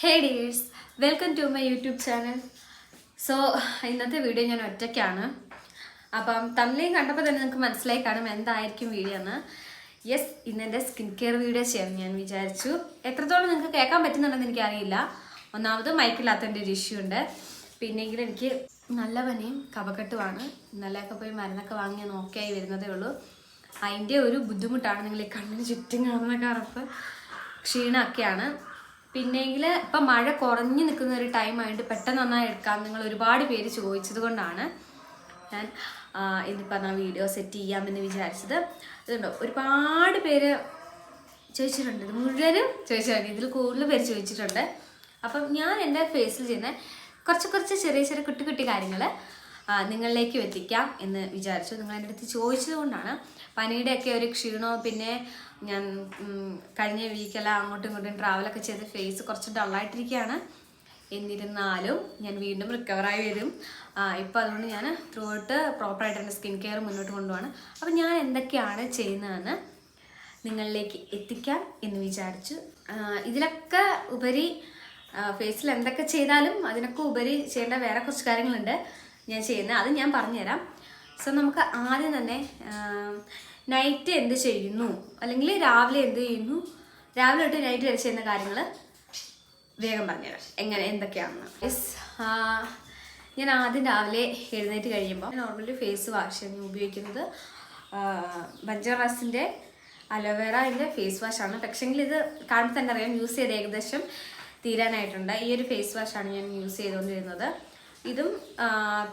Hey dears welcome to my YouTube channel so ഇന്നത്തെ video ഞാൻ ഒറ്റയ്ക്കാണ്. അപ്പം തമിഴിലും കണ്ടപ്പോൾ തന്നെ നിങ്ങൾക്ക് മനസ്സിലായി കാണും എന്തായിരിക്കും വീഡിയോ എന്ന്. യെസ് ഇന്നെന്റെ സ്കിൻ കെയർ വീഡിയോ ചെയ്യാൻ ഞാൻ വിചാരിച്ചു. എത്രത്തോളം നിങ്ങൾക്ക് കേൾക്കാൻ പറ്റുന്നുണ്ടെന്ന് എനിക്കറിയില്ല. ഒന്നാമത് മൈക്കില്ലാത്തതിന്റെ ഒരു ഇഷ്യൂ ഉണ്ട്. പിന്നെങ്കിലും എനിക്ക് നല്ല പനിയും കപക്കെട്ടുമാണ് ഇന്നലെയൊക്കെ പോയി മരുന്നൊക്കെ വാങ്ങി നോക്കിയായി വരുന്നതേ ഉള്ളൂ. അതിന്റെ ഒരു ബുദ്ധിമുട്ടാണ് നിങ്ങൾ ഈ കണ്ണിന് ചുറ്റും കാണുന്ന കറുപ്പ് ക്ഷീണമൊക്കെയാണ്. പിന്നെങ്കിൽ ഇപ്പം മഴ കുറഞ്ഞു നിൽക്കുന്ന ഒരു ടൈം പെട്ടെന്ന് നന്നായി എടുക്കാം നിങ്ങൾ ഒരുപാട് പേര് ചോദിച്ചത് കൊണ്ടാണ് ഞാൻ ഇന്നിപ്പോൾ ആ വീഡിയോ സെറ്റ് ചെയ്യാമെന്ന് വിചാരിച്ചത്. ഇതുണ്ടോ ഒരുപാട് പേര് ചോദിച്ചിട്ടുണ്ട്. ഇത് മുഴുവനും ചോദിച്ചിട്ടുണ്ട് ഇതിൽ കൂടുതൽ പേര് ചോദിച്ചിട്ടുണ്ട്. അപ്പം ഞാൻ എന്റെ ഫേസിൽ ചെയ്യുന്ന കുറച്ച് കുറച്ച് ചെറിയ ചെറിയ കുട്ടി കുട്ടി കാര്യങ്ങൾ നിങ്ങളിലേക്ക് എത്തിക്കാം എന്ന് വിചാരിച്ചു. നിങ്ങൾ എന്റെ അടുത്ത് ചോദിച്ചത് കൊണ്ടാണ് പനിയുടെയൊക്കെ ഒരു ക്ഷീണോ പിന്നെ ഞാൻ കഴിഞ്ഞ വീക്കെല്ലാം അങ്ങോട്ടും ഇങ്ങോട്ടും ട്രാവലൊക്കെ ചെയ്ത് ഫേസ് കുറച്ച് ഡള്ളായിട്ടിരിക്കുകയാണ് എന്നിരുന്നാലും ഞാൻ വീണ്ടും റിക്കവറായി വരും. ഇപ്പോൾ അതുകൊണ്ട് ഞാൻ ത്രൂ ഔട്ട് പ്രോപ്പറായിട്ട് എന്റെ സ്കിൻ കെയർ മുന്നോട്ട് കൊണ്ടുപോകണം അപ്പോൾ ഞാൻ എന്തൊക്കെയാണ് ചെയ്യുന്നതെന്ന് നിങ്ങളിലേക്ക് എത്തിക്കാം എന്ന് വിചാരിച്ചു. ഇതിലൊക്കെ ഉപരി ഫേസിൽ എന്തൊക്കെ ചെയ്താലും അതിനൊക്കെ ഉപരി ചെയ്യേണ്ട വേറെ കുറച്ച് കാര്യങ്ങളുണ്ട്. ഞാൻ ചെയ്യുന്നത്. അത് ഞാൻ പറഞ്ഞുതരാം. സോ നമുക്ക് ആദ്യം തന്നെ നൈറ്റ് എന്ത് ചെയ്യുന്നു? അല്ലെങ്കിൽ രാവിലെ എന്ത് ചെയ്യുന്നു? രാവിലെ തൊട്ട് നൈറ്റ് വരെ ചെയ്യുന്ന കാര്യങ്ങൾ വേഗം പറഞ്ഞുതരാം. എങ്ങനെ എന്തൊക്കെയാണെന്ന്. യെസ് ഞാൻ ആദ്യം രാവിലെ എഴുന്നേറ്റ് കഴിയുമ്പോൾ നോർമലി ഫേസ് വാഷ് ഞാൻ ഉപയോഗിക്കുന്നത്. ബഞ്ചറാസിന്റെ അലോവേറ എന്റെ ഫേസ് വാഷാണ് പക്ഷേങ്കിൽ ഇത് കാണുമ്പോൾ തന്നെ അറിയാം യൂസ് ചെയ്ത് ഏകദേശം തീരാനായിട്ടുണ്ട്. ഈ ഒരു ഫേസ് വാഷാണ് ഞാൻ യൂസ് ചെയ്തുകൊണ്ടിരുന്നത്. ഇതും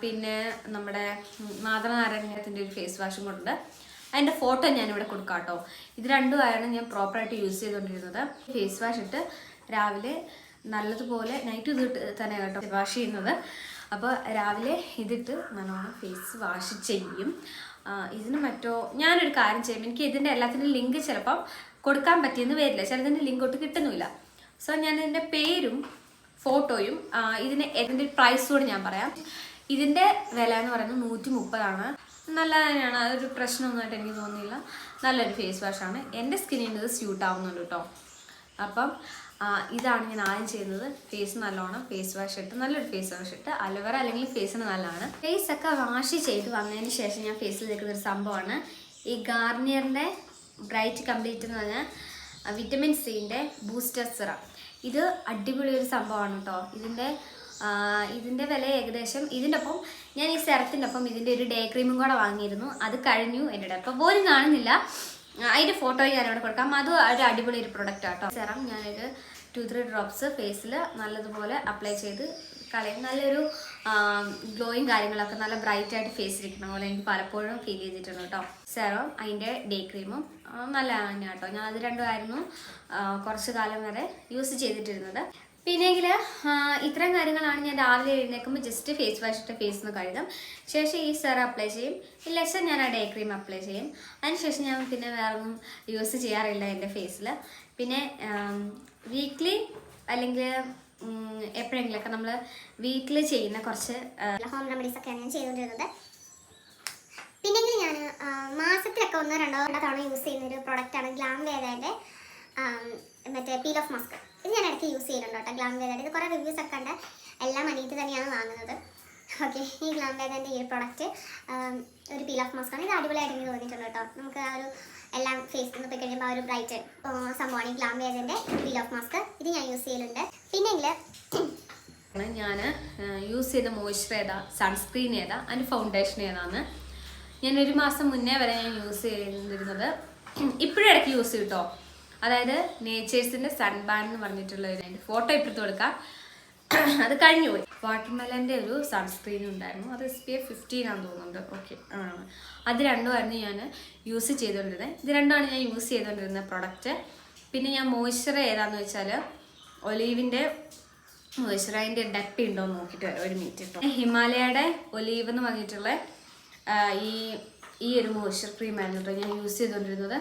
പിന്നെ നമ്മുടെ മാതൃനാരായണത്തിന്റെ ഒരു ഫേസ് വാഷും കൊണ്ട് അതിന്റെ ഫോട്ടോ ഞാനിവിടെ കൊടുക്കാം കേട്ടോ. ഇത് രണ്ടുമായിരുന്നു ഞാൻ പ്രോപ്പറായിട്ട് യൂസ് ചെയ്തുകൊണ്ടിരുന്നത് ഫേസ് വാഷ് ഇട്ട് രാവിലെ നല്ലതുപോലെ നൈറ്റ് ഇതിട്ട് തന്നെ കേട്ടോ വാഷ് ചെയ്യുന്നത്. അപ്പോൾ രാവിലെ ഇതിട്ട് നല്ലോണം ഫേസ് വാഷ് ചെയ്യും. ഇതിന് മറ്റോ ഞാനൊരു കാര്യം ചെയ്യും. എനിക്ക് ഇതിന്റെ എല്ലാത്തിനും ലിങ്ക് ചിലപ്പം കൊടുക്കാൻ പറ്റിയെന്ന് വരില്ല. ചിലതിന്റെ ലിങ്ക് ഒട്ട് കിട്ടുന്നില്ല. സോ ഞാൻ ഇതിന്റെ പേരും ഫോട്ടോയും ഇതിന് ഇതിന്റെ പ്രൈസ് കൂടി ഞാൻ പറയാം. ഇതിന്റെ വില എന്ന് പറയുന്നത് നൂറ്റി മുപ്പതാണ് നല്ല തന്നെയാണ് അതൊരു പ്രശ്നമൊന്നുമായിട്ട് എനിക്ക് തോന്നിയില്ല. നല്ലൊരു ഫേസ് വാഷാണ് എന്റെ സ്കിന്നിന് ഇത് സ്യൂട്ട് ആവുന്നുണ്ട് കേട്ടോ അപ്പം ഇതാണ് ഞാൻ ആദ്യം ചെയ്യുന്നത്. ഫേസ് നല്ലോണം ഫേസ് വാഷ് ഇട്ട് നല്ലൊരു ഫേസ് വാഷ് ഇട്ട്. അലോവേറ അല്ലെങ്കിൽ ഫേസിന് നല്ലതാണ്. ഫേസ് ഒക്കെ വാഷ് ചെയ്ത് വന്നതിന് ശേഷം ഞാൻ ഫേസിൽ തേക്കുന്ന ഒരു സംഭവമാണ്. ഈ ഗാർണിയറിന്റെ ബ്രൈറ്റ് കംപ്ലീറ്റ് എന്ന് പറഞ്ഞാൽ വിറ്റമിൻ സിന്റെ ബൂസ്റ്റർ സിറം ഇത് അടിപൊളി ഒരു സംഭവമാണ് കേട്ടോ ഇതിന്റെ ഇതിന്റെ വില ഏകദേശം ഇതിന്റെ ഒപ്പം ഞാൻ ഈ സെറത്തിന്റെ ഒപ്പം ഇതിന്റെ ഒരു ഡേ ക്രീമും കൂടെ വാങ്ങിയിരുന്നു. അത് കഴിഞ്ഞു എന്റെ അപ്പോൾ പോലും കാണുന്നില്ല. അതിന്റെ ഫോട്ടോ ഞാനിവിടെ കൊടുക്കാം. അത് ഒരു അടിപൊളി ഒരു പ്രൊഡക്റ്റ് ആട്ടോ. സെറം ഞാനൊരു ടു ത്രീ ഡ്രോപ്സ് ഫേസിൽ നല്ലതുപോലെ അപ്ലൈ ചെയ്ത് കളയും. നല്ലൊരു ഗ്ലോയും കാര്യങ്ങളൊക്കെ നല്ല ബ്രൈറ്റ് ആയിട്ട് ഇരിക്കണം പോലെ എനിക്ക് പലപ്പോഴും ഫീൽ ചെയ്തിട്ടുണ്ട് കേട്ടോ. സെറം അതിന്റെ ഡേ ക്രീമും നല്ല തന്നെയാണ് തന്നെ കേട്ടോ. ഞാൻ അത് രണ്ടുമായിരുന്നു കുറച്ച് കാലം വരെ യൂസ് ചെയ്തിട്ടിരുന്നത്. പിന്നെങ്കിൽ ഇത്രയും കാര്യങ്ങളാണ് ഞാൻ രാവിലെ എഴുന്നേൽക്കുമ്പോൾ ജസ്റ്റ് ഫേസ് വാഷ് ഇട്ട് ഫേസ് ഒന്ന് കഴുകും ശേഷം ഈ സെറം അപ്ലൈ ചെയ്യും. ഇല്ലെങ്കിൽ ഞാൻ ആ ഡേ ക്രീം അപ്ലൈ ചെയ്യും. അതിനുശേഷം ഞാൻ പിന്നെ വേറെ ഒന്നും യൂസ് ചെയ്യാറില്ല എന്റെ ഫേസിൽ പിന്നെ വീക്ക്ലി അല്ലെങ്കിൽ എപ്പോഴെങ്കിലൊക്കെ നമ്മൾ വീട്ടിൽ ചെയ്യുന്ന കുറച്ച് ഹോം റെമഡീസ് ഒക്കെയാണ് ഞാൻ ചെയ്തുകൊണ്ടിരുന്നത്. പിന്നെങ്കിൽ ഞാൻ മാസത്തിലൊക്കെ ഒന്നോ രണ്ടോ രണ്ടോ തവണ യൂസ് ചെയ്യുന്ന ഒരു പ്രൊഡക്റ്റാണ് ഗ്ലാം വേദയുടെ മറ്റേ പീൽ ഓഫ് മാസ്ക് ഇത് ഞാൻ ഇടയ്ക്ക് യൂസ് ചെയ്യുന്നുണ്ട് കേട്ടോ ഗ്ലാം വേദയുടെ ഇത് കുറേ റിവ്യൂസ് ഒക്കെ ഉണ്ട്. എല്ലാം അനിയത്ത് തന്നെയാണ് വാങ്ങുന്നത്. ഓക്കെ ഈ ഗ്ലാം വേദന്റെ ഈ ഒരു പ്രൊഡക്റ്റ് ഒരു പീൽ ഓഫ് മാസ്ക് ആണ്. ഇത് അടിപൊളിയായിട്ട് എനിക്ക് തോന്നിയിട്ടുണ്ട് കേട്ടോ. നമുക്ക് ആ ഒരു എല്ലാം ഫേസിൽ നിന്ന് പോയി കഴിയുമ്പോൾ ഒരു ബ്രൈറ്റ് സംഭവമാണ് ഈ ഗ്ലാം വേജന്റെ വീൽ ഓഫ് മാസ്ക് ഇത് ഞാൻ യൂസ് ചെയ്യലുണ്ട്. പിന്നെ ഞാൻ യൂസ് ചെയ്ത മോയ്സ്ചർ ഏതാ? സൺസ്ക്രീൻ ഏതാ? അതിന്റെ ഫൗണ്ടേഷൻ ഏതാന്ന്. ഞാൻ ഒരു മാസം മുന്നേ വരെ ഞാൻ യൂസ് ചെയ്തിരുന്നത് ഇപ്പോഴും ഇടയ്ക്ക് യൂസ് ചെയ്യും കേട്ടോ അതായത് നേച്ചേഴ്സിന്റെ സൺബാൻ എന്ന് പറഞ്ഞിട്ടുള്ള ഒരു ഫോട്ടോ ഇപ്പുറത്ത് കൊടുക്കാം. അത് കഴിഞ്ഞു പോയി വാട്ടർമെലന്റെ ഒരു സൺസ്ക്രീൻ ഉണ്ടായിരുന്നു. അത് എസ് പി എഫ് ഫിഫ്റ്റീൻ ആണെന്ന് തോന്നുന്നുണ്ട്. ഓക്കെ ആണ് അത് രണ്ടുമായിരുന്നു ഞാൻ യൂസ് ചെയ്തുകൊണ്ടിരുന്നത്. ഇത് രണ്ടുമാണ് ഞാൻ യൂസ് ചെയ്തുകൊണ്ടിരുന്ന പ്രൊഡക്റ്റ് പിന്നെ ഞാൻ മോയ്സ്ചർ ഏതാന്ന് വെച്ചാൽ ഒലീവിന്റെ മോയ്സ്ചറൈന്റെ ഡപ്പി ഉണ്ടോ എന്ന് നോക്കിയിട്ട്. ഒരു മിനിറ്റ് കേട്ടോ ഹിമാലയയുടെ ഒലീവ് എന്ന് പറഞ്ഞിട്ടുള്ള ഈ ഈ ഒരു മോയ്സ്ചർ ക്രീമായിരുന്നു കേട്ടോ ഞാൻ യൂസ് ചെയ്തുകൊണ്ടിരുന്നത്.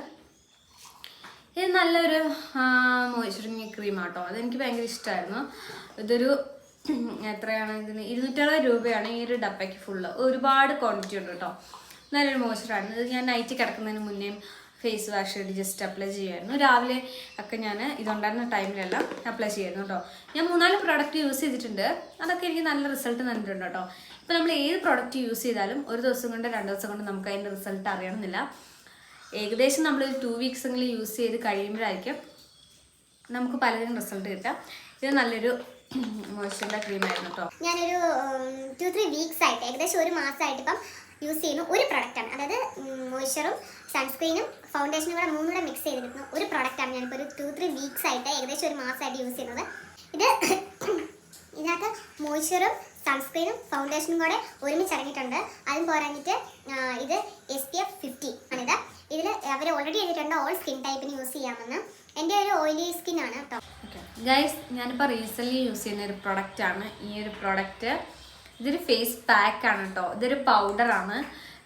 ഇത് നല്ലൊരു മോയ്സ്ചറിങ് ക്രീമാട്ടോ അതെനിക്ക് ഭയങ്കര ഇഷ്ടമായിരുന്നു ഇതൊരു എത്രയാണ് ഇതിന്? ഇരുന്നൂറ്ററുപത് രൂപയാണ് ഈ ഒരു ഡപ്പയ്ക്ക് ഫുള്ള് ഒരുപാട് ക്വാണ്ടിറ്റി ഉണ്ട് കേട്ടോ നല്ലൊരു മോയ്സ്ചറാണ് ഇത് ഞാൻ നൈറ്റ് കിടക്കുന്നതിന് മുന്നേ ഫേസ് വാഷ് ജസ്റ്റ് അപ്ലൈ ചെയ്യുമായിരുന്നു രാവിലെ ഒക്കെ ഞാൻ ഇതുണ്ടായിരുന്ന ടൈമിലെല്ലാം അപ്ലൈ ചെയ്യുന്നു കേട്ടോ ഞാൻ മൂന്നാൽ പ്രോഡക്റ്റ് യൂസ് ചെയ്തിട്ടുണ്ട്. അതൊക്കെ എനിക്ക് നല്ല റിസൾട്ട് തന്നിട്ടുണ്ട് കേട്ടോ ഇപ്പം നമ്മൾ ഏത് പ്രോഡക്റ്റ് യൂസ് ചെയ്താലും ഒരു ദിവസം കൊണ്ട് രണ്ട് ദിവസം കൊണ്ട് നമുക്ക് അതിന്റെ റിസൾട്ട് അറിയണമെന്നില്ല. ഏകദേശം നമ്മൾ ഒരു ടു വീക്സ് എങ്കിലും യൂസ് ചെയ്ത് കഴിയുമ്പോഴായിരിക്കും നമുക്ക് പലതിനും റിസൾട്ട് കിട്ടാം ഇത് നല്ലൊരു മോയ്സ്ചറിന്റെ ക്രീമായിരുന്നു കേട്ടോ ഞാനൊരു ടു ത്രീ വീക്സ് ആയിട്ട് ഏകദേശം ഒരു മാസമായിട്ട് ഇപ്പം യൂസ് ചെയ്യുന്ന ഒരു പ്രൊഡക്റ്റാണ് അതായത് മോയ്സ്ചറും സൺസ്ക്രീനും ഫൗണ്ടേഷനും കൂടെ മൂന്നും കൂടെ മിക്സ് ചെയ്തിരിക്കുന്ന ഒരു പ്രൊഡക്റ്റാണ് ഞാനിപ്പോൾ ഒരു ടു ത്രീ വീക്സ് ആയിട്ട് ഏകദേശം ഒരു മാസമായിട്ട് യൂസ് ചെയ്യുന്നത്. ഇത് ഇതിനകത്ത് മോയ്സ്ചറും സൺസ്ക്രീനും ഫൗണ്ടേഷനും കൂടെ ഒരുമിച്ച് ഇറങ്ങിയിട്ടുണ്ട്. അതും പോരാഞ്ഞിട്ട് ഇത് എസ് പി എഫ് ഫിഫ്റ്റി ആണിത്. ഇതിൽ അവർ ഓൾറെഡി എഴുതിയിട്ടുണ്ട് ഓൾ സ്കിൻ ടൈപ്പിന് യൂസ് ചെയ്യാമെന്ന്. എന്റെ ഒരു ഓയിലി സ്കിൻ ആണ് കേട്ടോ ഗൈസ് ഞാനിപ്പോൾ റീസെന്റ്ലി യൂസ് ചെയ്യുന്ന ഒരു പ്രൊഡക്റ്റാണ് ഈ ഒരു പ്രൊഡക്റ്റ് ഇതൊരു ഫേസ് പാക്കാണ് കേട്ടോ ഇതൊരു പൗഡറാണ്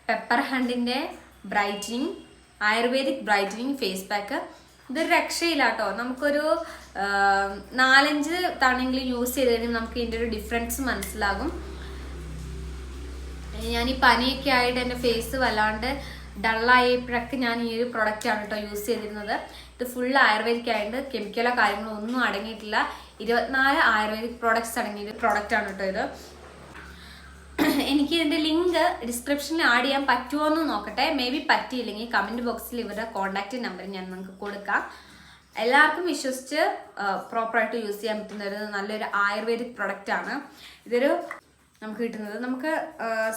pepper ഹണ്ടിന്റെ brightening Ayurvedic brightening face pack ഇതൊരു രക്ഷയില്ല കേട്ടോ നമുക്കൊരു നാലഞ്ച് തവണയെങ്കിലും യൂസ് ചെയ്ത് കഴിഞ്ഞാൽ നമുക്ക് ഇതിന്റെ ഒരു ഡിഫറൻസ് മനസ്സിലാകും. ഞാൻ ഈ പനിയൊക്കെ ആയിട്ട് എന്റെ ഫേസ് വല്ലാണ്ട് ഡള്ളായപ്പോഴൊക്കെ ഞാൻ ഈ ഒരു പ്രൊഡക്റ്റാണ് കേട്ടോ യൂസ് ചെയ്തിരുന്നത്. ഇത് ഫുൾ ആയുർവേദിക് ആയിട്ട് കെമിക്കലോ കാര്യങ്ങളോ ഒന്നും അടങ്ങിയിട്ടില്ല. ഇരുപത്തിനാല് ആയുർവേദിക് പ്രോഡക്ട്സ് അടങ്ങിയ ഒരു പ്രൊഡക്റ്റാണ് കേട്ടോ ഇത്. എനിക്ക് ഇതിന്റെ ലിങ്ക് ഡിസ്ക്രിപ്ഷനിൽ ആഡ് ചെയ്യാൻ പറ്റുമോ എന്ന് നോക്കട്ടെ. മേ ബി പറ്റിയില്ലെങ്കിൽ കമന്റ് ബോക്സിൽ ഇവരുടെ കോൺടാക്റ്റ് നമ്പർ ഞാൻ നിങ്ങൾക്ക് കൊടുക്കാം. എല്ലാവർക്കും വിശ്വസിച്ച് പ്രോപ്പറായിട്ട് യൂസ് ചെയ്യാൻ പറ്റുന്ന ഒരു നല്ലൊരു ആയുർവേദിക് പ്രോഡക്റ്റ് ആണ്. ഇതൊരു നമുക്ക് കിട്ടുന്നത്. നമുക്ക്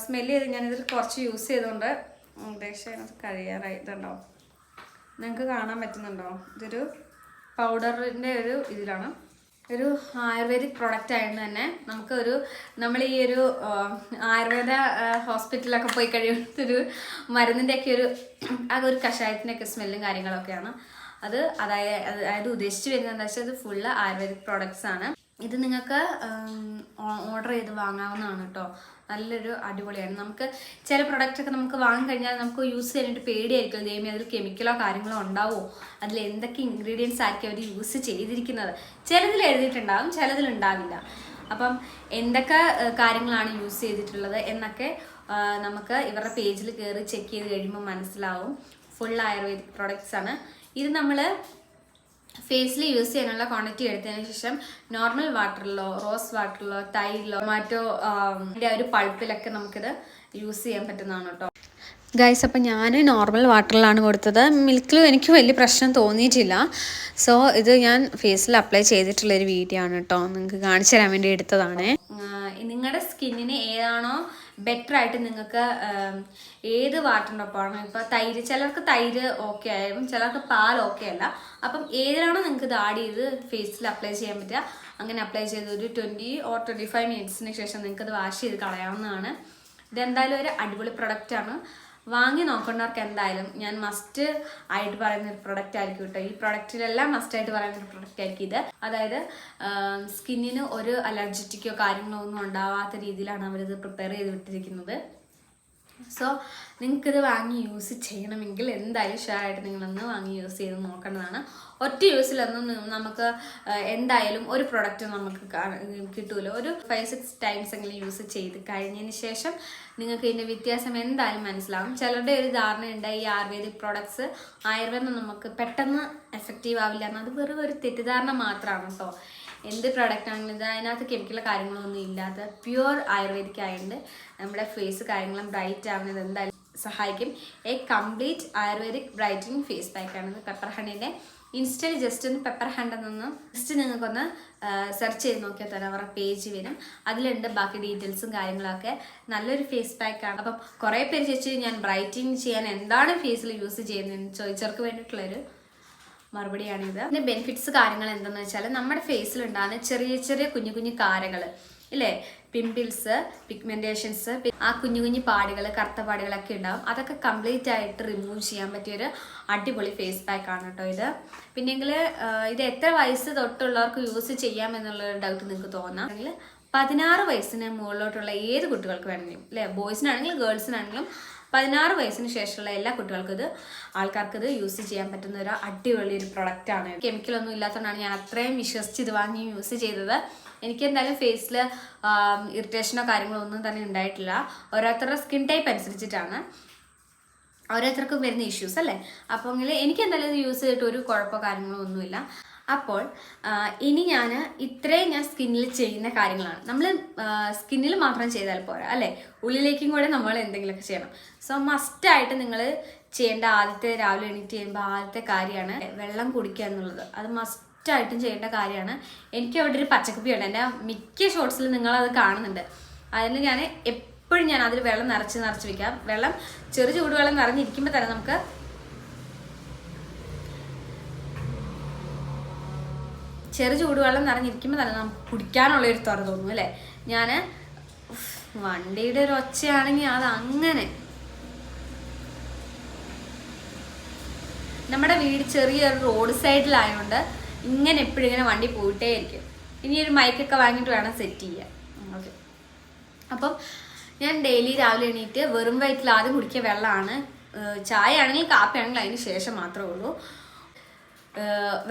സ്മെല്ല് ചെയ്ത് ഞാനിതിൽ കുറച്ച് യൂസ് ചെയ്തുകൊണ്ട് ഏകദേശം അതിനകത്ത് കഴിയാറായി ഇതുണ്ടോ? നിങ്ങൾക്ക് കാണാൻ പറ്റുന്നുണ്ടോ? ഇതൊരു പൗഡറിന്റെ ഒരു ഇതിലാണ്. ഒരു ആയുർവേദിക് പ്രോഡക്റ്റ് ആയതുകൊണ്ട് തന്നെ. നമുക്കൊരു നമ്മൾ ഈ ഒരു ആയുർവേദ ഹോസ്പിറ്റലിലൊക്കെ പോയി കഴിയുമ്പോൾ ഒരു മരുന്നിന്റെയൊക്കെ ഒരു അതൊരു കഷായത്തിന്റെയൊക്കെ സ്മെല്ലും കാര്യങ്ങളൊക്കെയാണ്. അത് അതായത് അതായത് ഉദ്ദേശിച്ച് വരുന്നത് എന്താ വെച്ചാൽ അത് ഫുള്ള് ആയുർവേദിക് പ്രോഡക്റ്റ്സ് ആണ്. ഇത് നിങ്ങൾക്ക് ഓർഡർ ചെയ്ത് വാങ്ങാവുന്നതാണ് കേട്ടോ നല്ലൊരു അടിപൊളിയാണ്. നമുക്ക് ചില പ്രൊഡക്റ്റ് ഒക്കെ നമുക്ക് വാങ്ങി കഴിഞ്ഞാൽ നമുക്ക് യൂസ് ചെയ്യാനായിട്ട് പേടിയായിരിക്കും. ദൈവമേ അതിൽ കെമിക്കലോ കാര്യങ്ങളോ ഉണ്ടാവുമോ അതിൽ എന്തൊക്കെ ഇൻഗ്രീഡിയൻസ് ആയിരിക്കും അവർ യൂസ് ചെയ്തിരിക്കുന്നത്? ചിലതിൽ എഴുതിയിട്ടുണ്ടാകും ചിലതിൽ ഉണ്ടാവില്ല. അപ്പം എന്തൊക്കെ കാര്യങ്ങളാണ് യൂസ് ചെയ്തിട്ടുള്ളത് എന്നൊക്കെ നമുക്ക് ഇവരുടെ പേജിൽ കയറി ചെക്ക് ചെയ്ത് കഴിയുമ്പോൾ മനസ്സിലാവും. ഫുൾ ആയുർവേദിക് പ്രോഡക്റ്റ്സ് ആണ്. ഇത് നമ്മൾ ഫേസിൽ യൂസ് ചെയ്യാനുള്ള ക്വാണ്ടിറ്റി എടുത്തതിന് ശേഷം നോർമൽ വാട്ടറിലോ റോസ് വാട്ടറിലോ തൈരിലോ മറ്റോ ഒരു പൾപ്പിലൊക്കെ നമുക്കിത് യൂസ് ചെയ്യാൻ പറ്റുന്നതാണ് കേട്ടോ. ഗൈസ് അപ്പം ഞാൻ നോർമൽ വാട്ടറിലാണ് കൊടുത്തത്. മിൽക്കിലും എനിക്ക് വലിയ പ്രശ്നം തോന്നിയിട്ടില്ല. സോ ഇത് ഞാൻ ഫേസിൽ അപ്ലൈ ചെയ്തിട്ടുള്ളൊരു വീഡിയോ ആണ് കേട്ടോ. നിങ്ങൾക്ക് കാണിച്ചു തരാൻ വേണ്ടി എടുത്തതാണ്. നിങ്ങളുടെ സ്കിന്നിന് ഏതാണോ ബെറ്റർ ആയിട്ട് നിങ്ങൾക്ക് ഏത് വാട്ടറിനൊപ്പമാണ് ഇപ്പോൾ തൈര് ചിലർക്ക് തൈര് ഓക്കെ ആയാലും ചിലർക്ക് പാൽ ഓക്കെ അല്ല. അപ്പം ഏതിലാണോ നിങ്ങൾക്ക് ഇത് ആഡ് ചെയ്ത് ഫേസിൽ അപ്ലൈ ചെയ്യാൻ പറ്റുക? അങ്ങനെ അപ്ലൈ ചെയ്ത് ഒരു ട്വന്റി ഓർ ട്വന്റി ഫൈവ് മിനിറ്റ്സിന് ശേഷം നിങ്ങൾക്ക് ഇത് വാഷ് ചെയ്ത് കളയാവുന്നതാണ്. ഇതെന്തായാലും ഒരു അടിപൊളി പ്രൊഡക്റ്റ് ആണ്. വാങ്ങി നോക്കേണ്ടവർക്ക് എന്തായാലും ഞാൻ മസ്റ്റ് ആയിട്ട് പറയുന്ന ഒരു പ്രൊഡക്റ്റ് ആയിരിക്കും കേട്ടോ ഈ പ്രൊഡക്റ്റിലെല്ലാം മസ്റ്റ് ആയിട്ട് പറയുന്ന ഒരു പ്രൊഡക്റ്റ് ആയിരിക്കും ഇത്. അതായത് സ്കിന്നിന് ഒരു അലർജറ്റിക്കോ കാര്യങ്ങളോ ഒന്നും ഉണ്ടാവാത്ത രീതിയിലാണ് അവരിത് പ്രിപ്പയർ ചെയ്ത് വിട്ടിരിക്കുന്നത്. സോ നിങ്ങൾക്കിത് വാങ്ങി യൂസ് ചെയ്യണമെങ്കിൽ എന്തായാലും ഷെയറായിട്ട് നിങ്ങളൊന്ന് വാങ്ങി യൂസ് ചെയ്ത് നോക്കേണ്ടതാണ്. ഒറ്റ യൂസിലൊന്നും നമുക്ക് എന്തായാലും ഒരു പ്രൊഡക്റ്റ് നമുക്ക് കിട്ടൂല. ഒരു ഫൈവ് സിക്സ് ടൈംസ് എങ്കിലും യൂസ് ചെയ്ത് കഴിഞ്ഞതിന് ശേഷം നിങ്ങൾക്ക് ഇതിന്റെ വ്യത്യാസം എന്തായാലും മനസ്സിലാകും ചിലരുടെ ഒരു ധാരണ ധാരണയുണ്ട് ഈ ആയുർവേദിക് പ്രോഡക്ട്സ് ആയുർവേദം നമുക്ക് പെട്ടെന്ന് എഫക്റ്റീവ് ആവില്ല എന്നത് വെറും ഒരു തെറ്റിദ്ധാരണ മാത്രമാണ് കേട്ടോ. എന്ത് പ്രോഡക്റ്റ് ആണെങ്കിലും ഇത് അതിനകത്ത് കെമിക്കൽ കാര്യങ്ങളൊന്നും ഇല്ലാത്ത പ്യുവർ ആയുർവേദിക് ആയതുകൊണ്ട് നമ്മുടെ ഫേസ് കാര്യങ്ങളും ബ്രൈറ്റ് ആവുന്നത് എന്തായാലും സഹായിക്കും. A complete Ayurvedic brightening face പാക്കാണ് പെപ്പർ ഹണ്ടിന്റെ ഇൻസ്റ്റയിൽ ജസ്റ്റ് ഒന്ന് പെപ്പർ ഹണ്ട് എന്നൊന്ന് ജസ്റ്റ് നിങ്ങൾക്കൊന്ന് സെർച്ച് ചെയ്ത് നോക്കിയാൽ തന്നെ അവരുടെ പേജ് വരും. അതിലുണ്ട് ബാക്കി ഡീറ്റെയിൽസും കാര്യങ്ങളൊക്കെ. നല്ലൊരു ഫേസ് പാക്കാണ് അപ്പം കുറേ പേര് ചോദിച്ചു ഞാൻ ബ്രൈറ്റിങ് ചെയ്യാൻ എന്താണ് ഫേസിൽ യൂസ് ചെയ്യുന്നതെന്ന് ചോദിച്ചവർക്ക് വേണ്ടിയിട്ടുള്ളൊരു മറുപടിയാണിത്. ഇതിന്റെ ബെനിഫിറ്റ്സ് കാര്യങ്ങൾ എന്തെന്ന് വെച്ചാൽ നമ്മുടെ ഫേസിൽ ഉണ്ടാകുന്ന ചെറിയ ചെറിയ കുഞ്ഞു കുഞ്ഞു കാരകൾ ഇല്ലേ? പിമ്പിൾസ് പിഗ്മെന്റേഷൻസ് ആ കുഞ്ഞു കുഞ്ഞു പാടുകൾ കറുത്ത പാടുകളൊക്കെ ഉണ്ടാവും. അതൊക്കെ കംപ്ലീറ്റ് ആയിട്ട് റിമൂവ് ചെയ്യാൻ പറ്റിയൊരു അടിപൊളി ഫേസ് പാക്ക് ആണ് കേട്ടോ ഇത്. പിന്നെങ്കിൽ ഇത് എത്ര വയസ്സ് തൊട്ടുള്ളവർക്ക് യൂസ് ചെയ്യാം എന്നുള്ള ഡൗട്ട് നിങ്ങൾക്ക് തോന്നാം. പതിനാറ് വയസ്സിന് മുകളിലോട്ടുള്ള ഏത് കുട്ടികൾക്ക് വേണമെങ്കിലും അല്ലേ ബോയ്സിനാണെങ്കിലും ഗേൾസിനാണെങ്കിലും പതിനാറ് വയസ്സിന് ശേഷമുള്ള എല്ലാ കുട്ടികൾക്കും ഇത് ആൾക്കാർക്ക് ഇത് യൂസ് ചെയ്യാൻ പറ്റുന്ന ഒരു അടിപൊളി ഒരു പ്രൊഡക്റ്റ് ആണ്. കെമിക്കൽ ഒന്നും ഇല്ലാത്തതുകൊണ്ടാണ് ഞാൻ അത്രയും വിശ്വസിച്ച് ഇത് വാങ്ങി യൂസ് ചെയ്തത്. എനിക്ക് എന്തായാലും ഫേസിൽ ഇറിറ്റേഷനോ കാര്യങ്ങളോ ഒന്നും തന്നെ ഉണ്ടായിട്ടില്ല. ഓരോരുത്തരുടെ സ്കിൻ ടൈപ്പ് അനുസരിച്ചിട്ടാണ് ഓരോരുത്തർക്കും വരുന്ന ഇഷ്യൂസ് അല്ലേ? അപ്പോൾ എനിക്ക് എന്തായാലും ഇത് യൂസ് ചെയ്തിട്ട് ഒരു കുഴപ്പമോ കാര്യങ്ങളോ ഒന്നുമില്ല. അപ്പോൾ ഇനി ഞാൻ ഇത്രയും ഞാൻ സ്കിന്നിൽ ചെയ്യുന്ന കാര്യങ്ങളാണ്. നമ്മൾ സ്കിന്നിൽ മാത്രം ചെയ്താൽ പോരാ അല്ലേ? ഉള്ളിലേക്കും കൂടെ നമ്മൾ എന്തെങ്കിലുമൊക്കെ ചെയ്യണം. സോ മസ്റ്റായിട്ട് നിങ്ങൾ ചെയ്യേണ്ട ആദ്യത്തെ രാവിലെ എണീറ്റ് ചെയ്യുമ്പോൾ ആദ്യത്തെ കാര്യമാണ് വെള്ളം കുടിക്കുക എന്നുള്ളത്. അത് മസ്റ്റായിട്ടും ചെയ്യേണ്ട കാര്യമാണ്. എനിക്ക് അവിടെ ഒരു പച്ചക്കുപ്പിയുണ്ട്. എന്റെ മിക്ക ഷോർട്സിൽ നിങ്ങളത് കാണുന്നുണ്ട്. അതിന് ഞാൻ എപ്പോഴും ഞാൻ അതിൽ വെള്ളം നിറച്ച് നിറച്ച് വെക്കാം. വെള്ളം ചെറു ചൂടുവെള്ളം നിറഞ്ഞിരിക്കുമ്പോൾ തന്നെ നമുക്ക് ചെറു ചൂടുവെള്ളം നിറഞ്ഞിരിക്കുമ്പോൾ തന്നെ നമുക്ക് കുടിക്കാനുള്ള ഒരു തുറ തോന്നും അല്ലേ? ഞാൻ വണ്ടിയുടെ ഒരു ഒച്ചയാണെങ്കിൽ അത് അങ്ങനെ. നമ്മുടെ വീട് ചെറിയൊരു റോഡ് സൈഡിലായതുകൊണ്ട് ഇങ്ങനെ എപ്പോഴും ഇങ്ങനെ വണ്ടി പോയിട്ടേ ഇരിക്കും ഇനി ഒരു മൈക്കൊക്കെ വാങ്ങിയിട്ട് വേണം സെറ്റ് ചെയ്യാൻ. ഓക്കെ. അപ്പം ഞാൻ ഡെയിലി രാവിലെ എണീറ്റ് വെറും വയറ്റിൽ ആദ്യം കുടിക്കുക വെള്ളമാണ്. ചായ ആണെങ്കിൽ കാപ്പി ആണെങ്കിൽ അതിന് ശേഷം മാത്രമേ ഉള്ളൂ.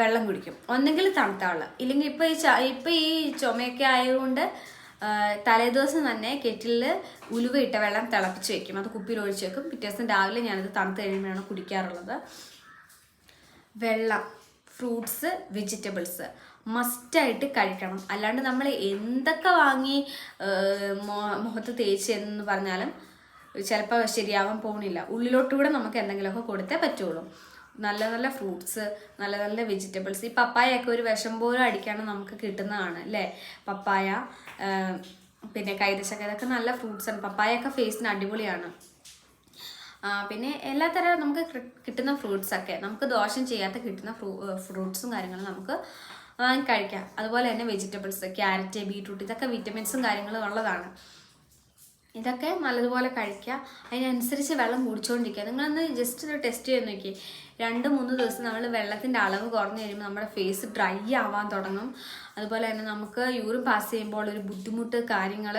വെള്ളം കുടിക്കും. ഒന്നെങ്കിൽ തണുത്ത വെള്ളം ഇല്ലെങ്കിൽ ഇപ്പോൾ ഈ ഇപ്പൊ ഈ ചുമയൊക്കെ ആയതുകൊണ്ട് തലേദിവസം തന്നെ കെറ്റിലിൽ ഇട്ട വെള്ളം തിളപ്പിച്ച് വെക്കും. അത് കുപ്പിയിൽ ഒഴിച്ച് വെക്കും. പിറ്റേ ദിവസം രാവിലെ ഞാനത് തണുത്ത് കഴിയുമ്പോഴാണ് കുടിക്കാറുള്ളത്. വെള്ളം ഫ്രൂട്ട്സ് വെജിറ്റബിൾസ് മസ്റ്റായിട്ട് കഴിക്കണം. അല്ലാണ്ട് നമ്മൾ എന്തൊക്കെ വാങ്ങി മുഖത്ത് തേച്ച് എന്ന് പറഞ്ഞാലും ചിലപ്പോൾ ശരിയാവാൻ പോകുന്നില്ല ഉള്ളിലോട്ടുകൂടെ നമുക്ക് എന്തെങ്കിലുമൊക്കെ കൊടുത്തേ പറ്റുള്ളൂ. നല്ല നല്ല ഫ്രൂട്ട്സ് നല്ല നല്ല വെജിറ്റബിൾസ് ഈ പപ്പായൊക്കെ ഒരു വിഷം പോലും അടിക്കാണ്ട് നമുക്ക് കിട്ടുന്നതാണ് അല്ലേ? പപ്പായ പിന്നെ കൈതശക്ക ഇതൊക്കെ നല്ല ഫ്രൂട്ട്സാണ് പപ്പായൊക്കെ ഫേസിന് അടിപൊളിയാണ്. പിന്നെ എല്ലാ തരം നമുക്ക് കിട്ടുന്ന ഫ്രൂട്ട്സ് ഒക്കെ നമുക്ക് ദോഷം ചെയ്യാത്ത കിട്ടുന്ന ഫ്രൂ ഫ്രൂട്ട്സും കാര്യങ്ങളും നമുക്ക് കഴിക്കാം. അതുപോലെ തന്നെ വെജിറ്റബിൾസ് ക്യാരറ്റ് ബീട്രൂട്ട് ഇതൊക്കെ വിറ്റമിൻസും കാര്യങ്ങളും ഉള്ളതാണ്. ഇതൊക്കെ നല്ലതുപോലെ കഴിക്കുക. അതിനനുസരിച്ച് വെള്ളം കുടിച്ചുകൊണ്ടിരിക്കുക നിങ്ങളൊന്ന് ജസ്റ്റ് ഒരു ടെസ്റ്റ് ചെയ്ത് നോക്കി രണ്ട് മൂന്ന് ദിവസം നമ്മൾ വെള്ളത്തിന്റെ അളവ് കുറഞ്ഞു കഴിയുമ്പോൾ നമ്മുടെ ഫേസ് ഡ്രൈ ആവാൻ തുടങ്ങും. അതുപോലെ തന്നെ നമുക്ക് യൂറിൻ പാസ് ചെയ്യുമ്പോൾ ഒരു ബുദ്ധിമുട്ട് കാര്യങ്ങൾ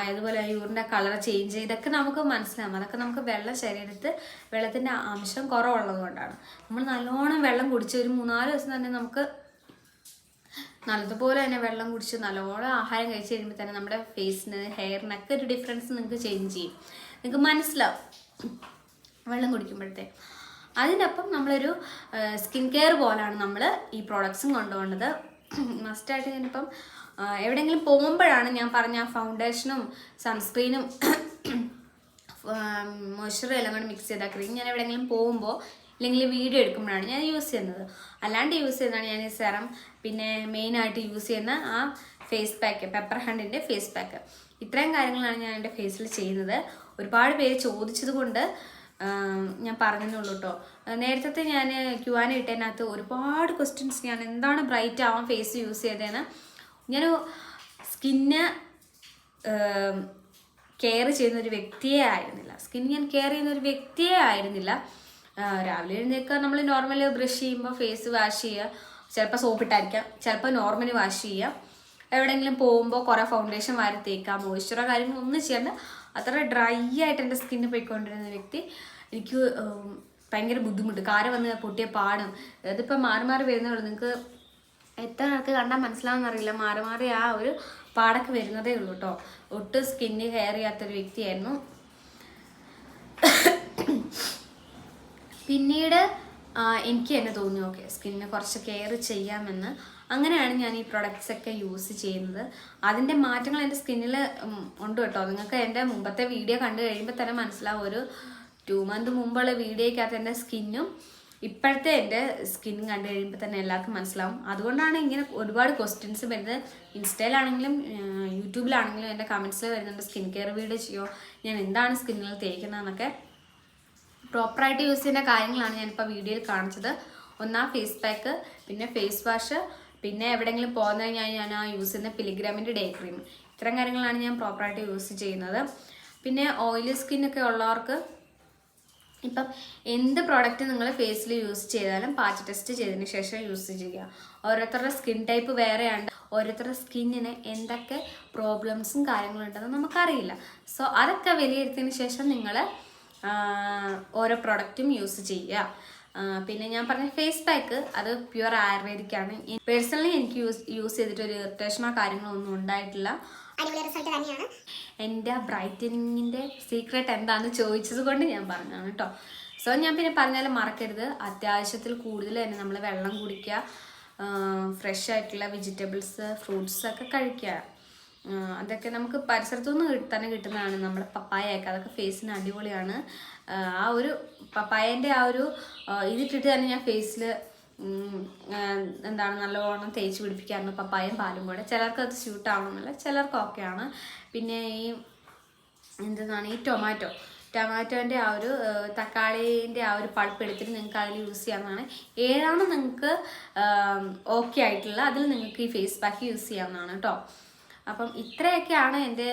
അതുപോലെ യൂറിന്റെ കളർ ചേഞ്ച് ഇതൊക്കെ നമുക്ക് മനസ്സിലാവും. അതൊക്കെ നമുക്ക് വെള്ളം ശരീരത്ത് വെള്ളത്തിന്റെ അംശം കുറവുള്ളത് കൊണ്ടാണ് നമ്മൾ നല്ലോണം വെള്ളം കുടിച്ച് ഒരു മൂന്നാൽ ദിവസം തന്നെ നമുക്ക് നല്ലതുപോലെ തന്നെ വെള്ളം കുടിച്ച് നല്ലോണം ആഹാരം കഴിച്ച് കഴിയുമ്പോൾ തന്നെ നമ്മുടെ ഫേസിന് ഹെയറിനൊക്കെ ഒരു ഡിഫറൻസ് നിങ്ങൾക്ക് ചേഞ്ച് ചെയ്യും. നിങ്ങൾക്ക് മനസ്സിലാവും. വെള്ളം കുടിക്കുമ്പോഴത്തെ. അതിനൊപ്പം നമ്മളൊരു സ്കിൻ കെയർ പോലാണ് നമ്മൾ ഈ പ്രോഡക്ട്സും കൊണ്ടുപോകേണ്ടത് മസ്റ്റായിട്ട് ഞാനിപ്പം ആ, എവിടെയെങ്കിലും പോകുമ്പോഴാണ് ഞാൻ പറഞ്ഞ ഫൗണ്ടേഷനും സൺസ്ക്രീനും മോയ്സ്ചറും എല്ലാം കൂടി മിക്സ് ചെയ്ത ക്രീം ഞാൻ എവിടെയെങ്കിലും പോകുമ്പോൾ അല്ലെങ്കിൽ വീഡിയോ എടുക്കുമ്പോഴാണ് ഞാൻ യൂസ് ചെയ്യുന്നത്. അല്ലാണ്ട് യൂസ് ചെയ്യുന്നതാണ് ഞാൻ ഈ സെറം പിന്നെ മെയിനായിട്ട് യൂസ് ചെയ്യുന്ന ആ ഫേസ് പാക്ക് പെപ്പർ ഹണ്ടിന്റെ ഫേസ് പാക്ക് ഇത്രയും കാര്യങ്ങളാണ് ഞാൻ എന്റെ ഫേസിൽ ചെയ്യുന്നത്. ഒരുപാട് പേര് ചോദിച്ചത് കൊണ്ട് ഞാൻ പറഞ്ഞെന്നുള്ളൂ കേട്ടോ നേരത്തെ ഞാൻ ക്യു ഇട്ടതിനകത്ത് ഒരുപാട് ക്വസ്റ്റ്യൻസ് ഞാൻ എന്താണ് ബ്രൈറ്റ് ആവാൻ ഫേസ് യൂസ് ചെയ്തതെന്ന് ഞാൻ സ്കിന്ന് കെയർ ചെയ്യുന്ന ഒരു വ്യക്തിയെ ആയിരുന്നില്ല. സ്കിൻ ഞാൻ കെയർ ചെയ്യുന്ന ഒരു വ്യക്തിയെ ആയിരുന്നില്ല. രാവിലെ എഴുന്നേൽക്കുക നമ്മൾ നോർമലി ബ്രഷ് ചെയ്യുമ്പോൾ ഫേസ് വാഷ് ചെയ്യുക. ചിലപ്പോൾ സോപ്പിട്ടായിരിക്കാം ചിലപ്പോൾ നോർമലി വാഷ് ചെയ്യുക. എവിടെയെങ്കിലും പോകുമ്പോൾ കുറേ ഫൗണ്ടേഷൻ വാരി തേക്കാം മോയ്സ്ചറോ കാര്യങ്ങളോ ഒന്നും ചെയ്യാണ്ട് അത്ര ഡ്രൈ ആയിട്ട് എന്റെ സ്കിന്നിൽ പോയിക്കൊണ്ടിരുന്ന വ്യക്തി എനിക്ക് ഭയങ്കര ബുദ്ധിമുട്ട്. കാര വന്ന് പൊട്ടിയ പാടും. അതിപ്പോൾ മാറി മാറി വരുന്നുള്ളൂ നിങ്ങൾക്ക് എത്ര ആൾക്ക് കണ്ടാൽ മനസ്സിലാവുന്നറിയില്ല മാറി മാറി ആ ഒരു പാടൊക്കെ വരുന്നതേ ഉള്ളൂ കേട്ടോ ഒട്ടും സ്കിന്നിൽ ഹെയർ വ്യക്തിയായിരുന്നു. പിന്നീട് എനിക്ക് തന്നെ തോന്നി ഓക്കെ സ്കിന്നിന് കുറച്ച് കെയർ ചെയ്യാമെന്ന്. അങ്ങനെയാണ് ഞാൻ ഈ പ്രൊഡക്ട്സ് ഒക്കെ യൂസ് ചെയ്യുന്നത്. അതിന്റെ മാറ്റങ്ങൾ എന്റെ സ്കിന്നിൽ ഉണ്ട് കേട്ടോ. നിങ്ങൾക്ക് എന്റെ മുമ്പത്തെ വീഡിയോ കണ്ടു കഴിയുമ്പോൾ തന്നെ മനസ്സിലാവും. ഒരു ടു മന്ത് മുമ്പുള്ള വീഡിയോയ്ക്കകത്ത് എന്റെ സ്കിന്നും ഇപ്പോഴത്തെ എന്റെ സ്കിൻ കണ്ടു കഴിയുമ്പോൾ തന്നെ എല്ലാവർക്കും മനസ്സിലാവും. അതുകൊണ്ടാണ് ഇങ്ങനെ ഒരുപാട് ക്വസ്റ്റ്യൻസ് വരുന്നത്. ഇൻസ്റ്റയിലാണെങ്കിലും യൂട്യൂബിലാണെങ്കിലും എന്റെ കമൻസിൽ വരുന്നുണ്ട്. സ്കിൻ കെയർ വീഡിയോ ചെയ്യുമോ ഞാൻ എന്താണ് സ്കിന്നിൽ തേക്കുന്നതെന്നൊക്കെ. പ്രോപ്പറായിട്ട് യൂസ് ചെയ്യുന്ന കാര്യങ്ങളാണ് ഞാനിപ്പോൾ വീഡിയോയിൽ കാണിച്ചത്. ഒന്നാ ഫേസ് പാക്ക് പിന്നെ ഫേസ് വാഷ് പിന്നെ എവിടെയെങ്കിലും പോകുന്ന കഴിഞ്ഞാൽ ഞാൻ ആ യൂസ് ചെയ്യുന്ന പിലിഗ്രാമിന്റെ ഡേ ക്രീം ഇത്തരം കാര്യങ്ങളാണ് ഞാൻ പ്രോപ്പറായിട്ട് യൂസ് ചെയ്യുന്നത്. പിന്നെ ഓയിലി സ്കിന്നൊക്കെ ഉള്ളവർക്ക് ഇപ്പം എന്ത് പ്രോഡക്റ്റ് നിങ്ങൾ ഫേസിൽ യൂസ് ചെയ്താലും പാച്ച് ടെസ്റ്റ് ചെയ്തതിന് ശേഷം യൂസ് ചെയ്യുക. ഓരോരുത്തരുടെ സ്കിൻ ടൈപ്പ് വേറെയാണ്. ഓരോരുത്തരുടെ സ്കിന്നിന് എന്തൊക്കെ പ്രോബ്ലംസും കാര്യങ്ങളും ഉണ്ടെന്ന് നമുക്കറിയില്ല. സോ അതൊക്കെ വിലയിരുത്തിയതിന് ശേഷം നിങ്ങൾ ഓരോ പ്രൊഡക്റ്റും യൂസ് ചെയ്യുക. പിന്നെ ഞാൻ പറഞ്ഞ ഫേസ് പാക്ക് അത് പ്യുവർ ആയുർവേദിക് ആണ്. പേഴ്സണലി എനിക്ക് യൂസ് യൂസ് ചെയ്തിട്ട് ഒരു ഇറിറ്റേഷനോ കാര്യങ്ങളോ ഒന്നും ഉണ്ടായിട്ടില്ല. എന്റെ ബ്രൈറ്റനിങ്ങിന്റെ സീക്രട്ട് എന്താണെന്ന് ചോദിച്ചത് കൊണ്ട് ഞാൻ പറഞ്ഞതാണ് കേട്ടോ സോ ഞാൻ പിന്നെ പറഞ്ഞാലും മറക്കരുത്. അത്യാവശ്യത്തിൽ കൂടുതൽ തന്നെ നമ്മൾ വെള്ളം കുടിക്കുക ഫ്രഷ് ആയിട്ടുള്ള വെജിറ്റബിൾസ് ഫ്രൂട്ട്സ് ഒക്കെ കഴിക്കുക. അതൊക്കെ നമുക്ക് പരിസരത്തുനിന്ന് തന്നെ കിട്ടുന്നതാണ്. നമ്മുടെ പപ്പായയൊക്കെ. അതൊക്കെ ഫേസിന് അടിപൊളിയാണ്. ആ, ഒരു പപ്പായന്റെ ആ ഒരു ഇതിട്ടിട്ട് തന്നെ ഞാൻ ഫേസിൽ എന്താണ് നല്ലവണ്ണം തേച്ച് പിടിപ്പിക്കാറുണ്ട് പപ്പായയും പാലും കൂടെ. ചിലർക്ക് അത് സ്യൂട്ട് ആവണമെന്നില്ല ചിലർക്ക് ഓക്കെയാണ്. പിന്നെ ഈ എന്താണ് ഈ ടൊമാറ്റോ. ടൊമാറ്റോന്റെ ആ ഒരു തക്കാളീന്റെ ആ ഒരു പൾപ്പ് എടുത്തിട്ട് നിങ്ങൾക്ക് അതിൽ യൂസ് ചെയ്യാവുന്നതാണ്. ഏതാണ് നിങ്ങൾക്ക് ഓക്കെ ആയിട്ടുള്ള അതിൽ നിങ്ങൾക്ക് ഈ ഫേസ് പാക്ക് യൂസ് ചെയ്യാവുന്നതാണ് കേട്ടോ. അപ്പം ഇത്രയൊക്കെയാണ് എന്റെ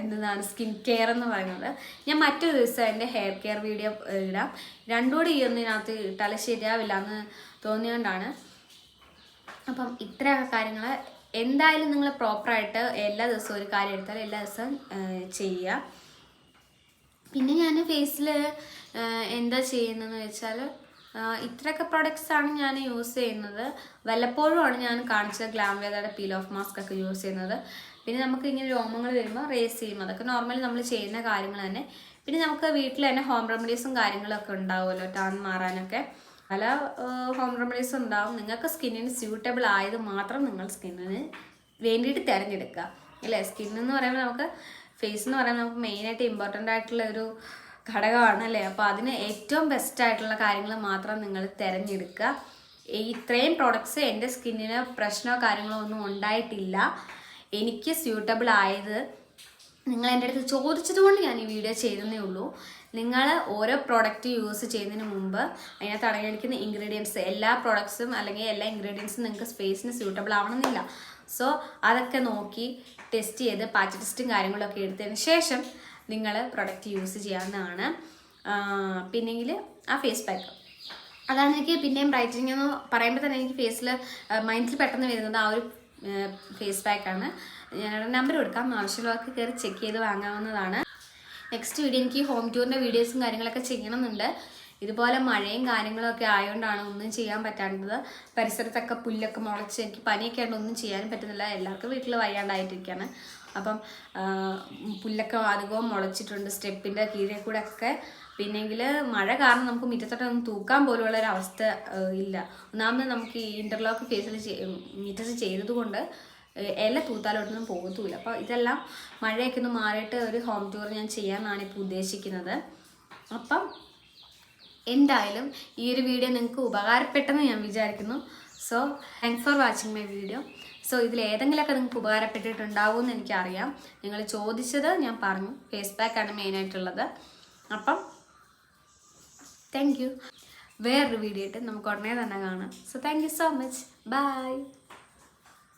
എന്താണ് സ്കിൻ കെയർ എന്ന് പറയുന്നത്. ഞാൻ മറ്റൊരു ദിവസം എന്റെ ഹെയർ കെയർ വീഡിയോ ഇടാം. രണ്ടുകൂടി ഈ ഒന്നിനകത്ത് ഇട്ടാൽ ശരിയാവില്ല എന്ന് തോന്നിയോണ്ടാണ്. അപ്പം ഇത്രയൊക്കെ കാര്യങ്ങൾ. എന്തായാലും നിങ്ങൾ പ്രോപ്പറായിട്ട് എല്ലാ ദിവസവും ഒരു കാര്യം എടുത്താൽ എല്ലാ ദിവസവും ചെയ്യുക. പിന്നെ ഞാൻ ഫേസിൽ എന്താ ചെയ്യുന്നതെന്ന് വെച്ചാൽ ഇത്രയൊക്കെ പ്രൊഡക്ട്സ് ആണ് ഞാൻ യൂസ് ചെയ്യുന്നത്. വല്ലപ്പോഴുമാണ് ഞാൻ കാണിച്ചത് ഗ്ലാംവേദയുടെ പീൽ ഓഫ് മാസ്ക് ഒക്കെ യൂസ് ചെയ്യുന്നത്. പിന്നെ നമുക്ക് ഇങ്ങനെ രോമങ്ങൾ വരുമ്പോൾ റേസ് ചെയ്യും. അതൊക്കെ നോർമലി നമ്മൾ ചെയ്യുന്ന കാര്യങ്ങൾ തന്നെ. പിന്നെ നമുക്ക് വീട്ടിൽ തന്നെ ഹോം റെമഡീസും കാര്യങ്ങളൊക്കെ ഉണ്ടാവുമല്ലോ ടാൻ മാറാനൊക്കെ. പല ഹോം റെമഡീസും ഉണ്ടാവും. നിങ്ങൾക്ക് സ്കിന്നിന് സ്യൂട്ടബിൾ ആയത് മാത്രം നിങ്ങൾ സ്കിന്നിന് വേണ്ടിയിട്ട് തിരഞ്ഞെടുക്കുക. അല്ലേ? സ്കിന്നെന്ന് പറയുമ്പോൾ നമുക്ക് ഫേസ് എന്ന് പറയുമ്പോൾ നമുക്ക് മെയിനായിട്ട് ഇമ്പോർട്ടന്റ് ആയിട്ടുള്ള ഒരു ഘടകമാണ് അല്ലേ അപ്പോൾ അതിന് ഏറ്റവും ബെസ്റ്റ് ആയിട്ടുള്ള കാര്യങ്ങൾ മാത്രം നിങ്ങൾ തിരഞ്ഞെടുക്കുക. ഇത്രയും പ്രോഡക്ട്സ് എന്റെ സ്കിന്നിന് പ്രശ്നമോ കാര്യങ്ങളോ ഒന്നും ഉണ്ടായിട്ടില്ല. എനിക്ക് സ്യൂട്ടബിൾ ആയത് നിങ്ങൾ എന്റെ അടുത്ത് ചോദിച്ചതുകൊണ്ട് ഞാൻ ഈ വീഡിയോ ചെയ്തതേ ഉള്ളൂ. നിങ്ങൾ ഓരോ പ്രോഡക്റ്റ് യൂസ് ചെയ്യുന്നതിന് മുമ്പ് അതിനകത്ത് അടങ്ങിയിരിക്കുന്ന ഇൻഗ്രീഡിയൻസ് എല്ലാ പ്രോഡക്ട്സും അല്ലെങ്കിൽ എല്ലാ ഇൻഗ്രീഡിയൻസും നിങ്ങൾക്ക് സ്പേസിന് സ്യൂട്ടബിൾ ആവണമെന്നില്ല. സോ അതൊക്കെ നോക്കി ടെസ്റ്റ് ചെയ്ത് പാച്ച് ടെസ്റ്റും കാര്യങ്ങളൊക്കെ എടുത്തതിന് ശേഷം നിങ്ങൾ പ്രൊഡക്റ്റ് യൂസ് ചെയ്യാവുന്നതാണ്. പിന്നെങ്കിൽ ആ ഫേസ് പാക്ക് അതാണ് എനിക്ക് പിന്നെയും ബ്രൈറ്റനിങ് എന്ന് പറയുമ്പോൾ തന്നെ എനിക്ക് ഫേസിൽ മൈൻഡിൽ പെട്ടെന്ന് വരുന്നത് ആ ഒരു ഫേസ് പാക്കാണ് ഞങ്ങളുടെ നമ്പർ കൊടുക്കാം. ആവശ്യമുള്ളവർക്ക് കയറി ചെക്ക് ചെയ്ത് വാങ്ങാവുന്നതാണ്. നെക്സ്റ്റ് വീഡിയോ എനിക്ക് ഹോം ടൂറിന്റെ വീഡിയോസും കാര്യങ്ങളൊക്കെ ചെയ്യണമെന്നുണ്ട്. ഇതുപോലെ മഴയും കാര്യങ്ങളൊക്കെ ആയതുകൊണ്ടാണ് ഒന്നും ചെയ്യാൻ പറ്റാണ്ടത് പരിസരത്തൊക്കെ പുല്ലൊക്കെ മുളച്ച് എനിക്ക് പനിയൊക്കെ ആയതുകൊണ്ട് ഒന്നും ചെയ്യാനും പറ്റുന്നില്ല. എല്ലാവർക്കും വീട്ടിൽ വയ്യാണ്ടായിട്ടിരിക്കുകയാണ് അപ്പം പുല്ലൊക്കെ അധികവും മുളച്ചിട്ടുണ്ട്. സ്റ്റെപ്പിന്റെ കീഴെ കൂടെ ഒക്കെ പിന്നെങ്കിൽ മഴ കാരണം നമുക്ക് മുറ്റത്തോട്ടൊന്നും തൂക്കാൻ പോലുള്ള ഒരു അവസ്ഥ ഇല്ല. ഒന്നാമത് നമുക്ക് ഈ ഇന്റർലോക്ക് ഫേസിൽ മുറ്റത്ത് ചെയ്തതുകൊണ്ട് ഇല തൂത്താലോട്ടൊന്നും പോകത്തുമില്ല അപ്പോൾ ഇതെല്ലാം മഴയൊക്കെ ഒന്ന് മാറിയിട്ട് ഒരു ഹോം ടൂർ ഞാൻ ചെയ്യാമെന്നാണ് ഇപ്പോൾ ഉദ്ദേശിക്കുന്നത്. അപ്പം എന്തായാലും ഈ ഒരു വീഡിയോ നിങ്ങൾക്ക് ഉപകാരപ്പെട്ടെന്ന് ഞാൻ വിചാരിക്കുന്നു. So thanks for watching my video so ഇതിൽ ഏതെങ്കിലുമൊക്കെ നിങ്ങൾക്ക് ഉപകാരപ്പെട്ടിട്ടുണ്ടാവും എന്ന് എനിക്കറിയാം. നിങ്ങൾ ചോദിച്ചത് ഞാൻ പറഞ്ഞു. ഫേസ് പാക്കാണ് മെയിനായിട്ടുള്ളത് അപ്പം താങ്ക് യു വേറൊരു വീഡിയോ ആയിട്ട് നമുക്ക് ഉടനെ തന്നെ കാണാം. So thank you so much bye